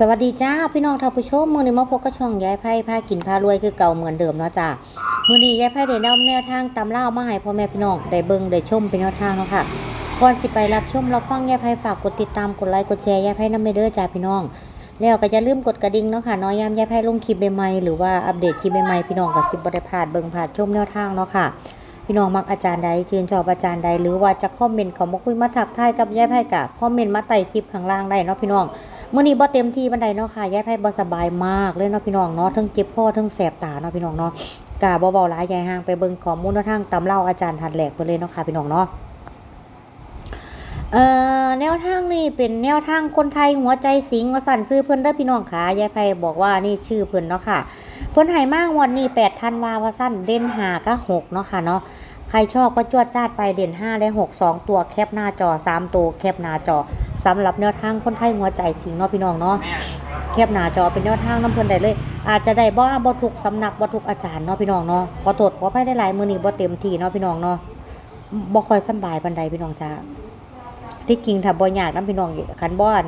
สวัสดีจ้าพี่น้องท่านผู้ชมมือนี้มาพบกับช่องยายไพ่พากินพารวยคือเก่าเหมือนเดิมเนาะจ้ามือนี้ยายไพ่ได้นำแนวทางตำเล่ามาให้พ่อแม่พี่น้องได้เบิ่งได้ชมเป็นแนวทางเนาะค่ะก่อนสิไปรับชมรับฟังยายไพ่ฝากกดติดตามกดไลค์กดแชร์ยายไพ่น้ำไม่เด้อจ้าพี่น้อง แล้วก็จะลืมกดกระดิ่งเนาะค่ะน้อยยามยายไพ่ลงคลิปใหม่ๆหรือว่าอัปเดตคลิปใหม่ๆพี่น้องก็สิบ่ได้พาดเบิ่งพลาดชมแนวทางเนาะค่ะพี่น้องมักอาจารย์ใดชื่นชอบอาจารย์ใดหรือว่าจะคอมเมนต์เขามาคุยมาทักทายกับยายไพ่กะคอมเมนต์มาใต้คลิปข้างล่างได้เนาะพี่น้อง มื่อนี้บ่เต็มที่บันไดเนาะค่ะยายไพ่บ่สบายมากเลยเนาะพี่น้องเนาะทั้งเจ็บคอทั้งแสบตาเนาะพี่น้องเนาะกะบ่เบาหลายยายห่างไปเบิ่งข้อมูลแนวทางตำเล่าอาจารย์ทันแหลกไปเลยเนาะค่ะพี่น้องเนาะเอ่อแนวทางนี่เป็นแนวทางคนไทยหัวใจสิงห์ว่าสั่นซื้อเพิ่นเด้อพี่น้องค่ะยายไพ่บอกว่านี่ชื่อเพิ่นเนาะค่ะเพิ่นให้มากวันนี้8ธันวาว่าสั้นเด่น5กับ6เนาะค่ะเนาะ ใครชอบก็จวดจ้าดไปเด่น 5 และ 6 2 ตัวแคปหน้าจอ 3 ตัวแคปหน้าจอสำหรับแนวทางคนไทยหัวใจสิงเนาะพี่น้องเนาะแคปหน้าจอเป็นแนวทางน้ำเพิ่นได้เลย อาจจะได้บ่บ่ทุกสำนักบ่ทุกอาจารย์เนาะพี่น้องเนาะขอโทษขออภัยได้หลายมือนี้บ่เต็มที่เนาะพี่น้องเนาะบ่ค่อยสบายปานใดพี่น้องจ้าที่จริงถ้าบ่อยากนํพี่น้องคันบ่อน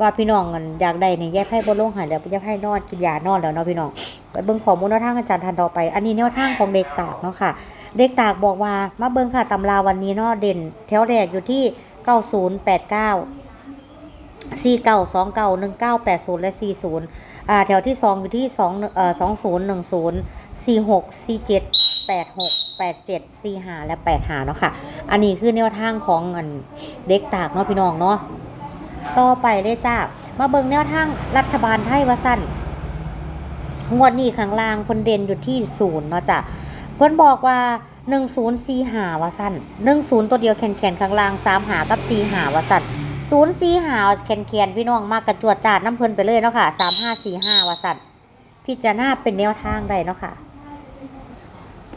ว่าพี่น้องอยากได้นี่แยกให้บ่ลงหายแล้วแยกให้นอนกินยานอนแล้วเนาะพี่น้องไปเบิ่งข้อมูลแนวทางอาจารย์ทันต่อไป อันนี้แนวทางของเด็กตากเนาะค่ะ เด็กตากบอกว่ามาเบิ่งค่ะตำราวันนี้เนาะเด่น แถวแรกอยู่ที่ 9089 4929 1980 และ 40อ่าแถวที่ 2 อยู่ที่2เอ่อ2010 46 47 86 87 45และ 85เนาะค่ะ อันนี้คือแนวทางของเด็กตากเนาะพี่น้องเนาะต่อไปเลยจ้า มาเบิ่งแนวทางรัฐบาลไทยว่าสั้นงวดนี้ข้างล่างเพิ่นเด่นอยู่ที่ศูนย์เนาะจ้ะ เพิ่อนบอกว่า 1045หาว่าสั่น10 ตัวเดียวแขนๆข้างล่าง3หากับ4หาว่าสั่น045หาแขนๆพี่น้องมากกระจวดจาดน้ำเพลินไปเลยเนาะค่ะ3545ว่าสั่นพิจารณาเป็นแนวทางได้เนาะค่ะ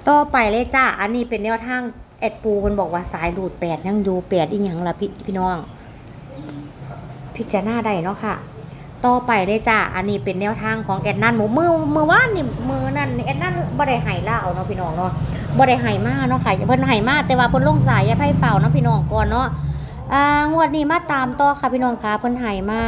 ต่อไปเลยจ้าอันนี้เป็นแนวทางแอดปูเพิ่นบอกว่าสายรูด8ยังอยู่8อีหยังละพี่พี่น้อง พิจารณาได้เนาะค่ะ ต่อไปเลยจ้า อันนี้เป็นแนวทางของแอดนันหมูมือมือว่านนี่มือนั่นแอดนันบ่ได้ไห้ล่าเอาเนาะพี่น้องเนาะบ่ได้ไห้มาเนาะค่ะเพิ่นไห้มาแต่ว่าเพิ่นลงสายย่าไพ่เฝ้าเนาะพี่น้องก่อนเนาะอ่างวดนี้มาตามต่อค่ะพี่น้องค่ะเพิ่นไห้มา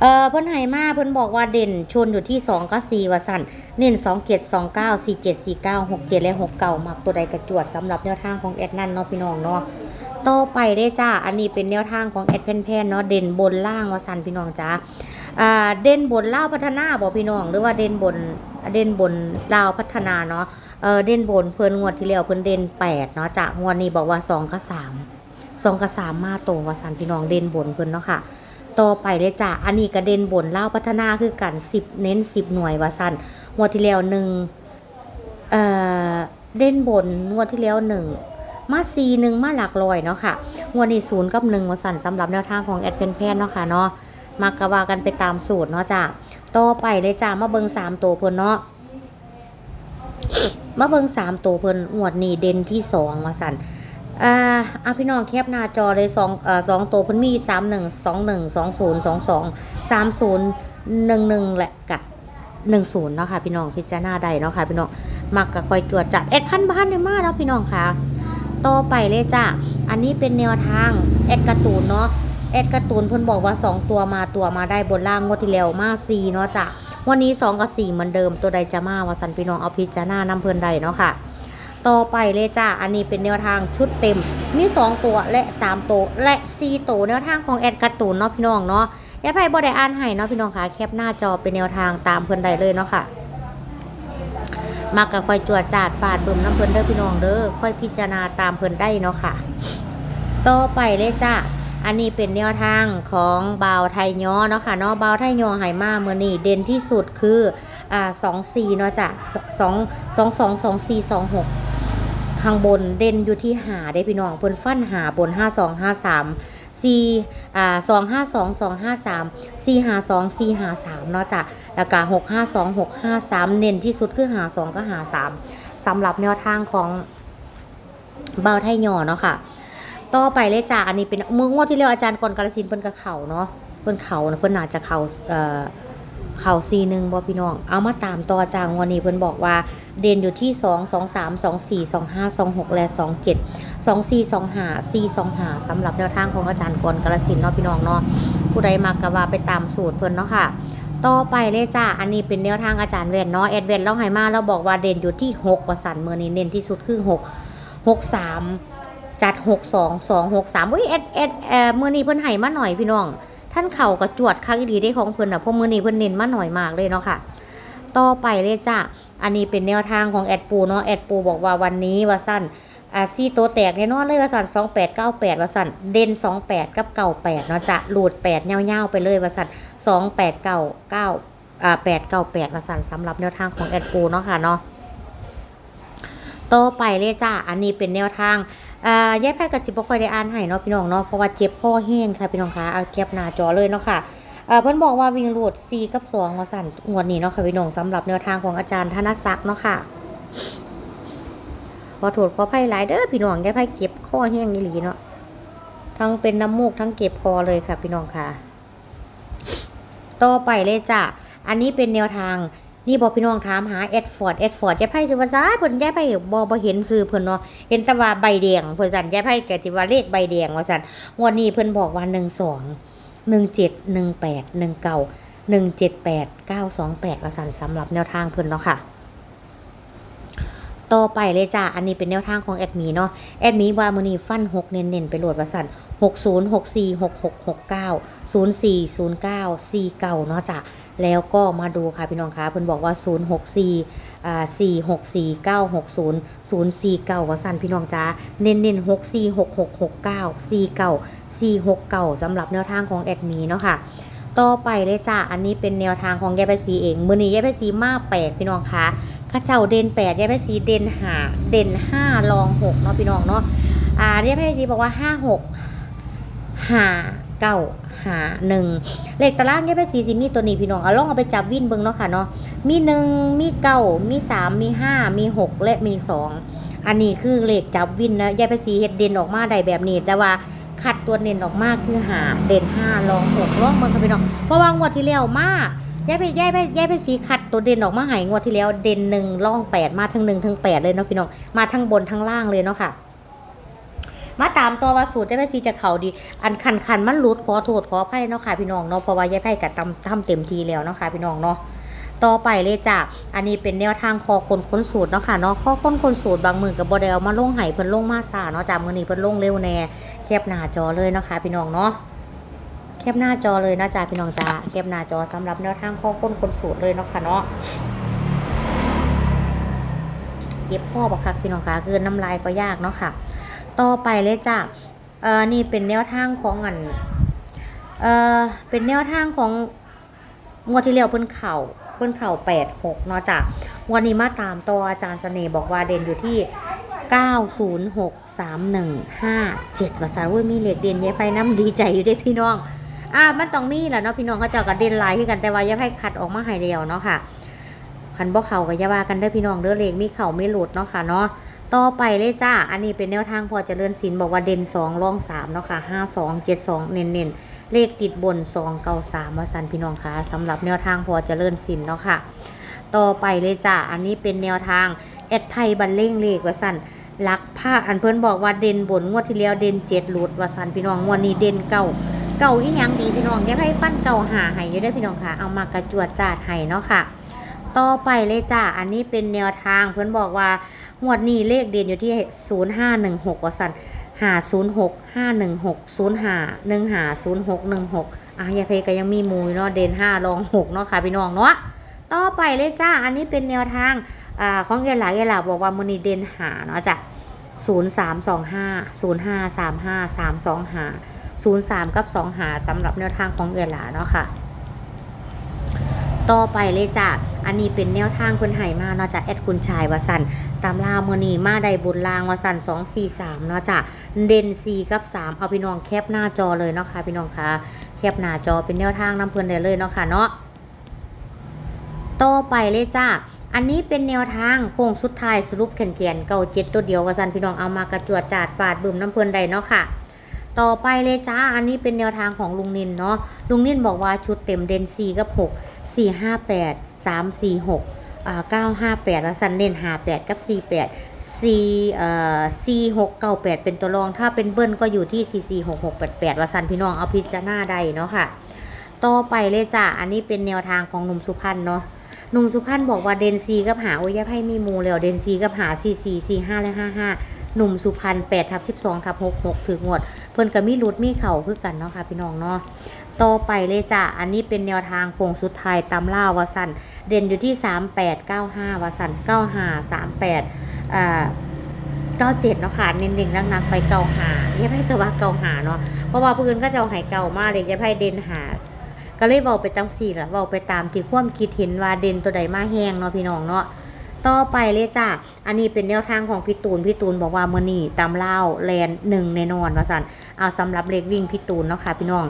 เอ่อเพิ่นไห้มาเพิ่นบอกว่าเด่นชนอยู่ที่2กับ4ว่าสั่นเน้น2 7 2 9 4 7 4 9 6 7และ6เก่ามักตัวใดกระจวดสำหรับแนวทางของแอดนันเนาะพี่น้องเนาะ ต่อไปได้จ้า อันนี้เป็นแนวทางของแอดเพนแพนเนาะเด่นบนล่างว่าสันพี่น้องจ้าเด่นบนล่าวพัฒนาบอกพี่น้องหรือว่าเด่นบนเด่นบนลาวพัฒนาเนาะเออเด่นบนเพิ่นงวดที่แล้วเพิ่นเด่นแปดเนาะจ้างวดนี้บอกว่าสองกับสามสองกับสามมาโตวว่าสันพี่น้องเด่นบนเพิ่นเนาะค่ะต่อไปเลยจ้าอันนี้ก็เด่นบนล่าพัฒนาคือกันสิบเน้นสิบหน่วยว่าสันงวดที่แล้วหนึ่งเอ่อเด่นบนงวดที่แล้วหนึ่ง มาซีหนึ่งมาหลักลอยเนาะค่ะงวดนี้ศูนย์กับหนึ่งมาสั่นสำหรับแนวทางของแอดเพนแพนเนาะค่ะเนาะมากระว่ากันไปตามสูตรเนาะจ้ะต่อไปเลยจ้ามาเบิงสามตัวเพิ่นเนาะมาเบิงสามตัวเพิ่นงวดนี้เด่นที่สองมาสั่นอ่าอาพี่น้องแคปหน้าจอเลยสองเอ่อสองตัวเพิ่นมีสามหนึ่งสองหนึ่งสองศูนย์สองสองสามศูนย์หนึ่งหนึ่งแหละกับหนึ่งศูนย์เนาะค่ะพี่น้องพิจารณาได้เนาะค่ะพี่น้องมักกะคอยตรวจจัดเอ็ดพันบ้านเนี่ยมากเนาะพี่น้องค่ะ ต่อไปเลยจ้ะ อันนี้เป็นแนวทางแอดการ์ตูนเนาะ แอดการ์ตูนเพิ่นบอกว่า 2 ตัวมาตัวมาได้บนล่างงวดที่แล้วมา4เนาะจ้ะ วันนี้ 2 กับ 4 เหมือนเดิมตัวใดจะมาว่าสันพี่น้องเอาพิจารณานำเพิ่นใดเนาะค่ะ ต่อไปเลยจ้ะ อันนี้เป็นแนวทางชุดเต็ม มี 2 ตัวและ 3 ตัวและ4ตัวแนวทางของแอดการ์ตูนเนาะพี่น้องเนาะยายไพ่บ่ได้อ่านให้เนาะพี่น้องค่ะแคปหน้าจอเป็นแนวทางตามเพิ่นใดเลยเนาะค่ะ มักกับค่อยจวดจาดฟาดบึมน้ำเพิ่นเด้อพี่น้องเด้อค่อยพิจารณาตามเพลินได้เนาะค่ะต่อไปเลยจ้ะอันนี้เป็นแนวทางของบาวไทยย้อเนาะค่ะเนาะบาวไทยย้อไหมาเมื่อนี้เด่นที่สุดคืออ่าสองสี่เนาะจ้ะสองสองสองสองสี่สองหกข้างบนเด่นอยู่ที่หาได้พี่น้องเพิ่นฟันหาบนห้าสองห้าสาม สี่อ่าสองห้าสองสองห้าสามสี่หาสองสี่หาสามเนาะจ้ะแล้วก็หกห้าสองหกห้าสามเน้นที่สุดคือหาสองก็หาสามสำหรับแนวทางของเบาไทยหย่อเนาะค่ะ ต่อไปเลยจ้ะอันนี้เป็นมืองวดที่แล้วอาจารย์กรกาลสินเพิ่นกระเขาเนาะเพิ่นเขานะเพิ่นน่าจะเข่าเอ่อ เข่าซีหนึ่งบอพี่น้อง เอามาตามต่อจางวันนี้เพิ่นบอกว่า เด่นอยู่ที่2 2 3 2 4 2 5 2 6และ2 7 2 4 2 5 4 2 5สำหรับแนวทางของอาจารย์กรกาลสินเนาะพี่น้องเนาะผู้ใดมากกว่าไปตามสูตรเพิ่นเนาะค่ะต่อไปเลยจ้า อันนี้เป็นแนวทางอาจารย์เวนเนาะแอดเวนเราให้มาเราบอกว่าเด่นอยู่ที่6ประสันเมื่อนี้เน้นที่สุดคือ 6 6 3 จัด 6 2 2 6 3อุ้ยแอดแอดเอ่อมื่อนี้เพิ่นให้มาหน่อยพี่น้อง ท่านเข่ากระจวดคักอีหลีได้ของเพิ่นอะเพราะมื้อนี้เพิ่นเน้นมาหน่อยมากเลยเนาะค่ะ ต่อไปเลยจ้าอันนี้เป็นแนวทางของแอดปูเนาะแอดปูบอกว่าวันนี้ว่าสั้นอาซี่โตวแตกแน่นอนเลยว่าสั้น2898ว่าสั้นเด่น28กับ98เนาะจะหลุด8เงาๆไปเลยว่าสั้น2899อ่า898ว่าสั้นสำหรับแนวทางของแอดปูเนาะค่ะเนาะต่อไปเลยจ้าอันนี้เป็นแนวทาง อ่ายายแพทย์กับสิบบ่ค่อยได้อ่านให้เนาะพี่น้องเนาะเพราะว่าเจ็บคอแห้งค่ะพี่น้องคะเอาเก็บหน้าจอเลยเนาะค่ะอ่าเพิ่นบอกว่าวิ่งรูด4กับ2มาสั่นงวดนี้เนาะค่ะพี่น้องสำหรับแนวทางของอาจารย์ธนศักดิ์เนาะค่ะขอโทษขออภัยหลายเด้อพี่น้องยายแพทย์เก็บคอแห้งอีหลีเนาะทั้งเป็นน้ำมูกทั้งเก็บคอเลยค่ะ พี่น้องค่ะ ต่อไปเลยจ้ะอันนี้เป็นแนวทาง นี่บอกพี่น้องถามหาแอดฟอร์ดแอดฟอร์ดยายไพ่ซื้อภาษาเพิ่นยายไพ่บ่บ่เห็นซื้อเพิ่นเนาะเห็นแต่ว่าใบแดงเพิ่นสั่นยายไพ่ก็สิว่าเลขใบแดงว่าสั่นงวดนี้เพิ่นบอกว่า12 17 18 19 178 928ว่าสั่นสำหรับแนวทางเพิ่นเนาะค่ะต่อไปเลยจ้าอันนี้เป็นแนวทางของแอดมีเนาะแอดมีว่ามือนี้ฟัน6เน้นๆไปโหลดว่าสั่น 60 64 66 69 04 09 49เนาะจ้ะแล้วก็มาดูค่ะพี่น้องคะเพิ่นบอกว่า 064อ่า464 960 049ว่าสั่นพี่น้องจ้าเน้นเน้น64 6669 49 469สำหรับแนวทางของแอดมีเนาะค่ะต่อไปเลยจ้าอันนี้เป็นแนวทางของยายไปสีเอง มือนี้ยายไปสีมาแปลกพี่น้องคะข้าเจ้าเด่น8ยายไปสีเด่น5เด่น5รอง6เนาะพี่น้องเนาะ อ่ายายไปสีบอกว่า56 5 9 หาเก้าหาหนึ่งเลขตารางแยกเป็นสีสิมีตัวนี้พี่น้องเอาลองเอาไปจับวินเบิ่งเนาะค่ะเนาะมีหนึ่งมีเก้ามีสามมีห้ามีหกและมีสองอันนี้คือเลขจับวินนะแยกเป็นสีเฮ็ดเด่นออกมาได้แบบนี้แต่ว่าขัดตัวเด่นออกมาคือหาเด่นห้าลองหกลองเบิ่งค่ะพี่น้องเพราะว่างวดที่แล้วมาแยกไปแยกไปแยกไปสีขัดตัวเด่นออกมาหายงวดที่แล้วเด่นหนึ่งล่องแปดมาทั้งหนึ่งทั้งแปดเลยเนาะพี่น้องมาทั้งบนทั้งล่างเลยเนาะค่ะ มาตามตัวว่าสูตรได้ไปซีจะเขาดี อันคันคันมันหลุดขอโทษขออภัยเนาะค่ะพี่น้องเนาะเพราะว่ายายไพ่กับทำทำเต็มทีแล้วเนาะค่ะพี่น้องเนาะต่อไปเลยจ้ะ อันนี้เป็นแนวทางคอคนค้นสูตรเนาะค่ะเนาะข้อค้นคนสูตรบางมือกับบอดเอามาลงไห้เพิ่นลงมาซาเนาะจ้ะมือนี้เพิ่นลงเร็วแน่แคบหน้าจอเลยเนาะค่ะพี่น้องเนาะแคบหน้าจอเลยนะจ้ะพี่น้องจ้าแคบหน้าจอสำหรับแนวทางข้อค้นคนสูตรเลยเนาะค่ะเนาะเก็บพ่อบักคักพี่น้องค่ะคือน้ำลายก็ยากเนาะค่ะ ต่อไปเลยจ้ะเอ่อนี่เป็นแนวทางของอันเอ่อเป็นแนวทางของงวดที่แล้วเพิ่นเข่าเพิ่นเข่าแปดหกเนาะจ้ะวันนี้มาตามต่ออาจารย์เสน่ห์บอกว่าเด่นอยู่ที่เก้าศูนย์หกสามหนึ่งห้าเจ็ดว่าสารวุ้ยมีเหล็กเด่นเยอะไปน้ำดีใจอยู่เด้พี่น้อง อ่ามันต้องมีแหละเนาะพี่น้องเขาเจ้ากับเด่นลายคือกันแต่ว่าย่าให้ขัดออกมาให้เดียวเนาะค่ะคันบ่เข่ากับยาว่ากันเด้พี่น้องเด้อเลขมีเข่าไม่หลุดเนาะค่ะเนาะ ต่อไปเลยจ้า อันนี้เป็นแนวทางพอจเจริญศิลป์บอกว่าเด่น2รอง3เนาะค่ะ5 2 7 2เน้นเน้นๆเลขติดบน2 9 3มาสันพี่น้องค่ะสำหรับแนวทางพอจเจริญศิลป์เนาะค่ะ ต่อไปเลยจ้า อันนี้เป็นแนวทางแอดไทยบันเล่งเลขว่าสันลักผ้าอันเพิ่นบอกว่าเด่นบนงวดที่แล้วเด่นเจ็ดหลุดว่าสันพี่น้องงวดนี้เด่นเก่าเก่าอีหยังดีพี่น้องอยังให้ฟันเก่าหาให้อยู่เด้พี่น้องค่ะ เอามากระจวดจาดให้เนาะค่ะ ต่อไปเลยจ้า อันนี้เป็นแนวทางเพิ่นบอกว่า งวดนี้เลขเด่นอยู่ที่ 0516ว่าสันหา06 516 05 15 06 16อะยาเพก็ยังมีมูยเนาะเด่น5รอง6เนาะค่ะพี่น้องเนาะต่อไปเลยจ้า อันนี้เป็นแนวทางอ่าของเอหลาเอหลาบอกว่ามือนี้เด่นหาเนาะจ้ะ0325 0535 325 03 กับ 2 หาสำหรับแนวทางของเอหลาเนาะค่ะต่อไปเลยจ้ะ อันนี้เป็นแนวทางคนไห่มาเนาะจ้ะแอดคุณชายวาสัน ตามลาวมือนีมาได้บุญลางวาสัน2 4 3เนาะจ้ะเด่น4กับ3เอาพี่น้องแคปหน้าจอเลยเนาะค่ะพี่น้องคะแคปหน้าจอเป็นแนวทางน้ำเพลินได้เลยเนาะค่ะเนาะต่อไปเลยจ้ะอันนี้เป็นแนวทางโค้งสุดท้ายสรุปแขนแกนเก่าเจ็ดตัวเดียววาสันพี่น้องเอามากระจวดจาดฟาดบึมน้ำเพลินได้เนาะค่ะต่อไปเลยจ้า อันนี้เป็นแนวทางของลุงนินเนาะ ลุงนินบอกว่าชุดเต็มเด่น4กับ6สี่ห้าแปดสามสี่หก เก้าห้าแปดแล้วสันเน้นหาแปดกับสี่แปดสี่เอ่อสี่หกเก้าแปดเป็นตัวรอง ถ้าเป็นเบิ้ลก็อยู่ที่สี่สี่หกหกแปดแปดว่าสันพี่น้องเอาพิจารณาได้เนาะค่ะต่อไปเลยจ้ะอันนี้เป็นแนวทางของหนุ่มสุพรรณเนาะหนุ่มสุพรรณบอกว่าเดนซีกับหาโอ้ยอยาให้มีมูแล้วเดนซีกับหาซีซีซีห้าและห้าห้าหนุ่มสุพรรณแปดทับสิบสองทับหกหกถึงงวดเพิ่นก็มีรุดมีเข่าคือกันเนาะค่ะพี่น้องเนาะต่อไปเลยจ้ะอันนี้เป็นแนวทางโค้งสุดท้ายตำล่าวาสัน เด่นอยู่ที่สามแปดเก้าห้าวาสันเก้าหาสามแปดอ่าเก้าเจ็ดเนาะค่ะ เน้นๆนักๆไปเก้าหาอย่าให้ก็ว่าเก้าหาเนาะ เพราะว่าปืนก็จะเอาหายเก่ามากเลยอย่าให้เด่นหาก็เลยเบาไปจังสี่ละเบาไปตามที่ความคิดเห็นว่าเด่นตัวใดมาแห้งเนาะพี่น้องเนาะต่อไปเลยจ้ะอันนี้เป็นแนวทางของพี่ตูน พี่ตูนบอกว่ามื่อนี้ตามเล่าแลนหนึ่งในนอนว่าสันเอาสำหรับเลขวิ่งพี่ตูนเนาะค่ะพี่น้อง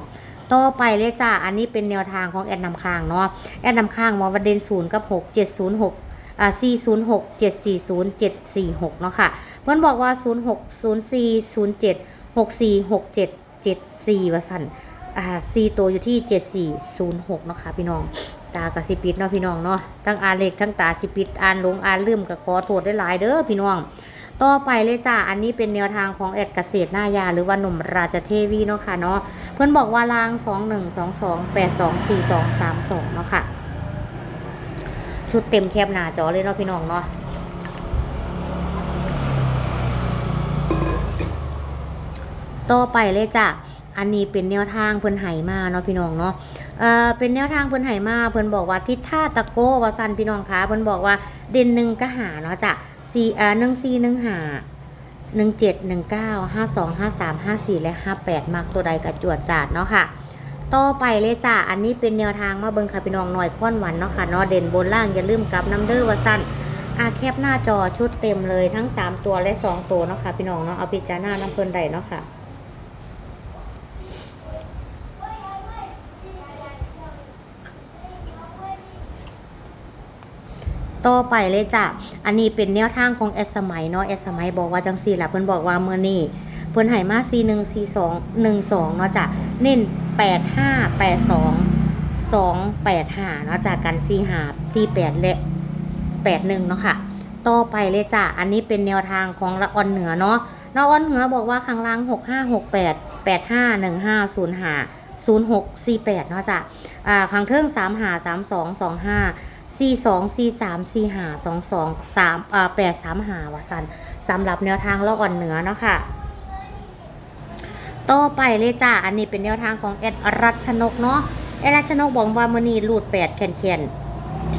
ต่อไปเลยจ้ะอันนี้เป็นแนวทางของแอดนำค้างเนาะแอดนำค้างมอว่าเด่นศูนย์กับหกเจ็ดศูนย์หกอ่าสี่ศูนย์หกเจ็ดสี่ศูนย์เจ็ดสี่หกเนาะค่ะ เพื่อนบอกว่าศูนย์หกศูนย์สี่ศูนย์เจ็ดหกสี่หกเจ็ดเจ็ดสี่ว่าสันอ่าซีตัวอยู่ที่7406เนาะค่ะพี่น้องตากระสิปิดเนาะพี่น้องเนาะทั้งอ่านเลขทั้งตาสิปิดอ่านลงอ่านลืมก็ขอโทษได้หลายเด้อพี่น้อง ต่อไปเลยจ้าอันนี้เป็นแนวทางของแอดเกษตรหน้ายา หรือว่าหนุ่มราชเทวีเนาะค่ะเนาะเพื่อนบอกว่าลาง 21 22 82 42 32เนาะค่ะชุดเต็มแคบหน้าจอเลยเนาะพี่น้องเนาะต่อไปเลยจ้ะอันนี้เป็นแนวทางเพิ่อนไหมาเนาะพี่น้องเนาะเอ่อเป็นแนวทางเพิ่อนไหมาเพิ่อนบอกว่าทิศท่าตะโกว่าซันพี่น้องคะเพิ่อนบอกว่าเด่นหนึ่งก็หาเนาะจ้ะ สี่เอ่อหนึ่งสี่หนึ่งห้าหนึ่งเจ็ดหนึ่งเก้าห้าสองห้าสามห้าสี่และห้าแปดมักตัวใดกระจวดจาดเนาะค่ะต่อไปเลยจ้าอันนี้เป็นแนวทางมาเบิ่งค่ะพี่น้องหน่อยค้อนหวันเนาะค่ะเนาะเด่นบนล่างอย่าลืมกับน้ำเด้อว่าสั้นอาแคบหน้าจอชุดเต็มเลยทั้ง 3 ตัวและ 2 ตัวเนาะค่ะพี่น้องเนาะเอาพิจารณาน้ำเพลินใดเนาะค่ะ ต่อไปเลยจ้ะ อันนี้เป็นแนวทางของแอดสมัยเนาะแอดสมัยบอกว่าจังสี่ละเพิ่นบอกว่าเมื่อนี้เพิ่นให้มา4 1 4 2 1 2เนาะจ้ะ เน้น 8 5 8 2 2 8 5เนาะจ้ะกัน4 5 4 8และ8 1เนาะค่ะ ต่อไปเลยจ้ะ อันนี้เป็นแนวทางของละออนเหนือเนาะละออนเหนือบอกว่าข้างล่าง 6 5 6 8 8 5 1 5 0 5 0 6 4 8เนาะจ้ะ อ่าข้างเทิง3 5 3 2 2 5 สี่สองสี่สามสี่หาสองสองสามอ่าแปดสามหาว่าสันสำหรับแนวทางละอ่อนเหนือเนาะค่ะต่อไปเลยจ้าอันนี้เป็นแนวทางของแอดรัชนกเนาะแอดรัชนกบอกว่ามือนี้รูดแปดแขนแขน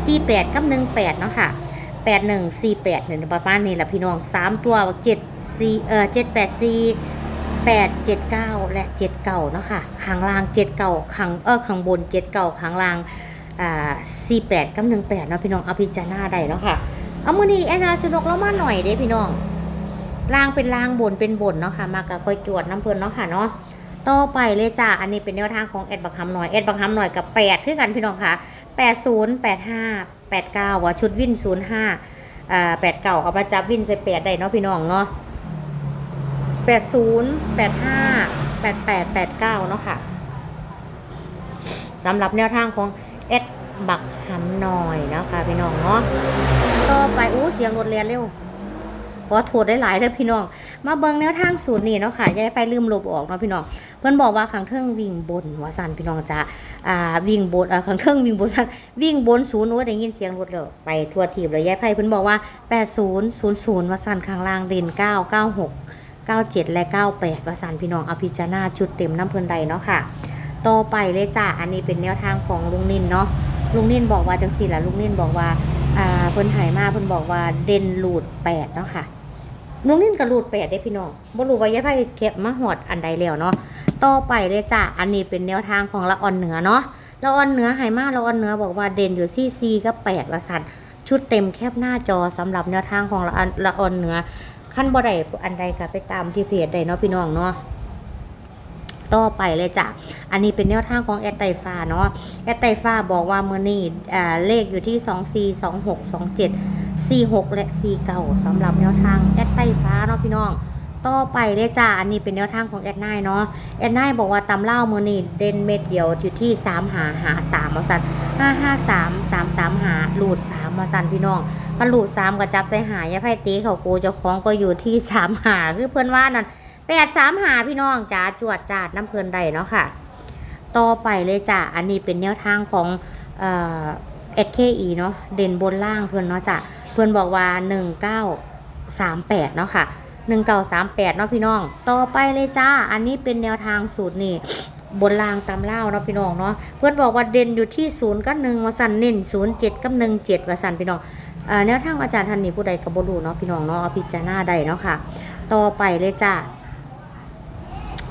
สี่แปดกับหนึ่งแปดเนาะค่ะแปดหนึ่งสี่แปดเนี่ยประมาณนี้แหละพี่น้องสามตัวเจ็ดสี่เออเจ็ดแปดสี่แปดเจ็ดเก้าและเจ็ดเก้าเนาะค่ะข้างล่างเจ็ดเก้าข้างเออข้างบนเจ็ดเก้าข้างล่าง อ่า48กับ18เนาะพี่น้องเอาพิจารณาได้เนาะค่ะ เอามือนี้แอนนาชนกเรามาหน่อยเด้พี่น้องล่างเป็นล่างบนเป็นบนเนาะค่ะ มากับคอยจวดน้ำเพลินเนาะค่ะเนาะต่อไปเลยจ้า อันนี้เป็นแนวทางของแอดบักฮัมหน่อยแอดบักฮัมหน่อยกับ8คือกันพี่น้องค่ะ80 85 89ว่าชุดวิน05อ่า89เก้าเอามาจับวินใส่8ได้เนาะพี่น้องเนาะ80 85 88 89เก้าเนาะค่ะสำหรับแนวทางของ บักหำหน่อยนะคะพี่น้องเนาะต่อไปอู้เสียงรถเรียนเร็วขอโทษได้หลายเลยพี่น้อง มาเบิ่งแนวทางสูตรนี่เนาะค่ะยายไปลืมลบออกเนาะพี่น้อง เพิ่นบอกว่าขังเทิงวิ่งบนว่าสันพี่น้องจ้าอ่าวิ่งบนอ่าขังเทิงวิ่งบนสันวิ่งบนศูนย์โอ้ยได้ยินเสียงรถเลยไปทั่วทีบเลยยายไพ่เพิ่นบอกว่า 80 00ว่าสันข้างล่างเด่น9 96 97 และ 98ว่าสันพี่น้องเอาพิจารณาชุดเต็มน้ำเพิ่นใดเนาะค่ะ ต่อไปเลยจ้าอันนี้เป็นแนวทางของลุงนินเนาะ ลุงนินบอกว่าจังสี่ละลุงนินบอกว่าอ่าเพิ่นหายมาเพิ่นบอกว่าเด่นหลูดแปดเนาะค่ะลุงนินกับหลูดแปดได้พี่น้องบ่รู้ว่ายายไพ่เก็บมาหอดอันใดแล้วเนาะต่อไปเลยจ้าอันนี้เป็นแนวทางของละอ่อนเหนือเนาะละอ่อนเหนือหายมาละอ่อนเหนือบอกว่าเด่นอยู่ที่ซีกับแปดว่าสันชุดเต็มแคบหน้าจอสำหรับแนวทางของละอันละอ่อนเหนือขั้นบ่ได้อันใดก็ไปตามที่เพจได้เนาะพี่น้องเนาะ ต่อไปเลยจ้ะ อันนี้เป็นแนวทางของแอดไตฟ้าเนาะ แอดไตฟ้าบอกว่าเมื่อนี้อ่เลขอยู่ที่ 2 4 2 6 2 7 4 6 และ4 9สำหรับแนวทางแอดไตฟ้าเนาะพี่น้อง ต่อไปเลยจ้าอันนี้เป็นแนวทางของแอดไนเนาะ แอดไนบอกว่าตำเล่าเมื่อนี่เด่นเม็ดเดียวอยู่ที่ 3 หาหา3มาสั่น5 5 3 3 3 หาหลูด3มาสันพี่น้องมันหลูด3ก็จับใส่หายาไพ่ตีเขาโกเจ้าของก็อยู่ที่3หาคือเพื่อนว่านั่น 8 3หาพี่น้องจ้าจวดจาดน้ำเพลินใดเนาะค่ะ ต่อไปเลยจ้ะอันนี้เป็นแนวทางของเอ่อ SKE เนาะเด่นบนล่างเพื่อนเนาะจ้ะเพื่อนบอกว่า 1938 เนาะค่ะ 1938 เนาะพี่น้อง ต่อไปเลยจ้า อันนี้เป็นแนวทางสูตรนี่บนล่างตำเล่าเนาะพี่น้องเนาะเพื่อนบอกว่าเด่นอยู่ที่0กับ1ว่าสันเน้น07กับ17ว่าสันพี่น้องแนวทางอาจารย์ท่านนี้ผู้ใดกับบรูเนาะพี่น้องเนาะเอาพิจารณาได้เนาะค่ะ ต่อไปเลยจ้า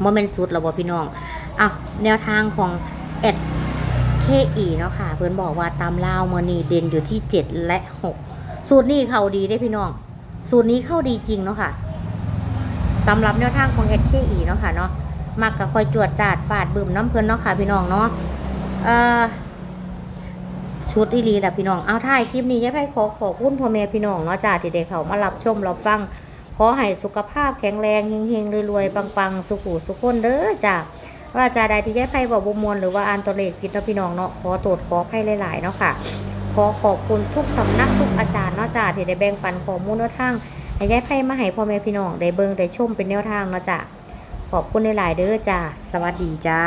โมเมนต์สุดแล้วบ่พี่น้องอะแนวทางของแอด KE เนาะค่ะ เพื่อนบอกว่าตามลาวมือนีเด่นอยู่ที่ 7 และ 6 สูตรนี้เข้าดีได้พี่น้อง สูตรนี้เข้าดีจริงเนาะค่ะสำหรับแนวทางของ SKE เคอีเนาะค่ะเนาะมักก็คอยจวดจาดฟาดบึมน้ำเพื่อนเนาะค่ะพี่น้องเนาะเอ่อชุดอีลีแหละพี่น้อง เอาถ่ายคลิปนี้ยายไพ่ขอขอบคุณพ่อแม่พี่น้องเนาะจ้าที่ได้เขามารับชมรับฟัง ขอให้สุขภาพแข็งแรงเฮงๆรวยๆปังๆ สุขุสุขคนเด้อจ้าว่าจาใดที่ย้ายไพ่บอกบมวลหรือว่าอ่านตัวเลขผิดเนาะพี่น้องเนาะขอตรวจขอไพ่หลายๆเนาะค่ะ ขอขอบคุณทุกสำนักทุกอาจารย์เนาะจ้าที่ได้แบ่งปันข้อมูลแนวทางให้ย้ายไพ่มาให้พ่อแม่พี่น้องได้เบิ่งได้ชมเป็นแนวทางเนาะจ้าขอบคุณหลายๆเด้อจ้าสวัสดีจ้า